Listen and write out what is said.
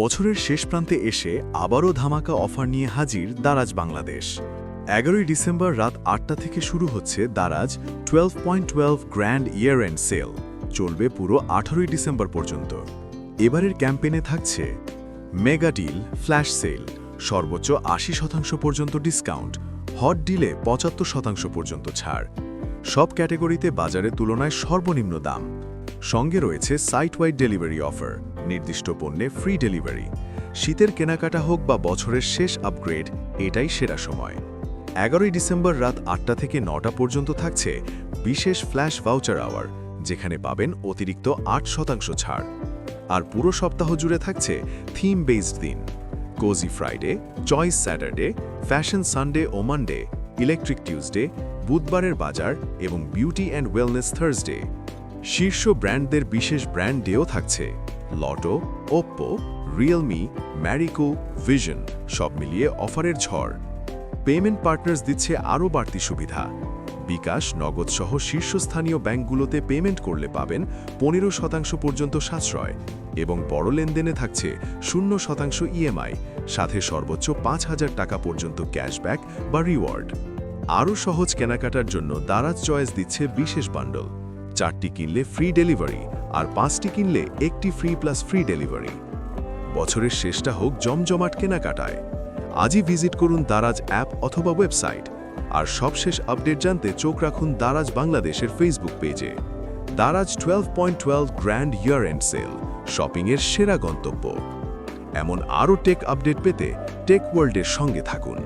বছরের শেষ প্রান্তে এসে আবারও ধামাকা অফার নিয়ে হাজির দারাজ বাংলাদেশ। এগারোই ডিসেম্বর রাত আটটা থেকে শুরু হচ্ছে Daraz twelve point twelve grand year end sale চলবে পুরো আঠারোই ডিসেম্বর পর্যন্ত। এবারের ক্যাম্পেনে থাকছে মেগা ডিল, ফ্ল্যাশ সেল, সর্বোচ্চ আশি শতাংশ পর্যন্ত ডিসকাউন্ট, হট ডিলে পঁচাত্তর শতাংশ পর্যন্ত ছাড়। সব ক্যাটাগরিতে বাজারের তুলনায় সর্বনিম্ন দাম। সঙ্গে রয়েছে সাইট ওয়াইড ডেলিভারি অফার। নির্দিষ্ট পণ্যে ফ্রি ডেলিভারি শীতের কেনাকাটা হোক বা বছরের শেষ আপগ্রেড এটাই সেরা সময়। এগারোই ডিসেম্বর রাত আটটা থেকে নটা পর্যন্ত থাকছে বিশেষ ফ্ল্যাশ ভাউচার আওয়ার যেখানে পাবেন অতিরিক্ত আট শতাংশ ছাড়। আর পুরো সপ্তাহ জুড়ে থাকছে থিম বেসড দিন। Cozy Friday choice Saturday fashion Sunday ও মানডে ইলেকট্রিক টিউসডে বুধবারের বাজার এবং বিউটি অ্যান্ড ওয়েলনেস থার্সডে শীর্ষ ব্র্যান্ডদের বিশেষ ব্র্যান্ড ডেও থাকছে। Lotto Oppo Realme Marico Vision সব মিলিয়ে অফারের ঝড়। পেমেন্ট পার্টনার্স দিচ্ছে আরও বাড়তি সুবিধা। বিকাশ, নগদ সহ শীর্ষস্থানীয় ব্যাংকগুলোতে পেমেন্ট করলে পাবেন পনেরো শতাংশ পর্যন্ত সাশ্রয় এবং বড় লেনদেনে থাকছে শূন্য শতাংশ ইএমআই সাথে সর্বোচ্চ পাঁচ হাজার টাকা পর্যন্ত ক্যাশব্যাক বা রিওয়ার্ড আরও সহজ কেনাকাটার জন্য দারাজ চয়েস দিচ্ছে বিশেষ বান্ডল। চারটি কিনলে ফ্রি ডেলিভারি আর পাঁচটি কিনলে একটি ফ্রি প্লাস ফ্রি ডেলিভারি বছরের শেষটা হোক জমজমাট কেনাকাটায়। আজই ভিজিট করুন দারাজ অ্যাপ অথবা ওয়েবসাইট আর সবশেষ আপডেট জানতে চোখ রাখুন দারাজ বাংলাদেশের ফেসবুক পেজে Daraz twelve point twelve grand year end sale শপিংয়ের সেরা গন্তব্য। এমন আরও টেক আপডেট পেতে টেক ওয়ার্ল্ডের সঙ্গে থাকুন।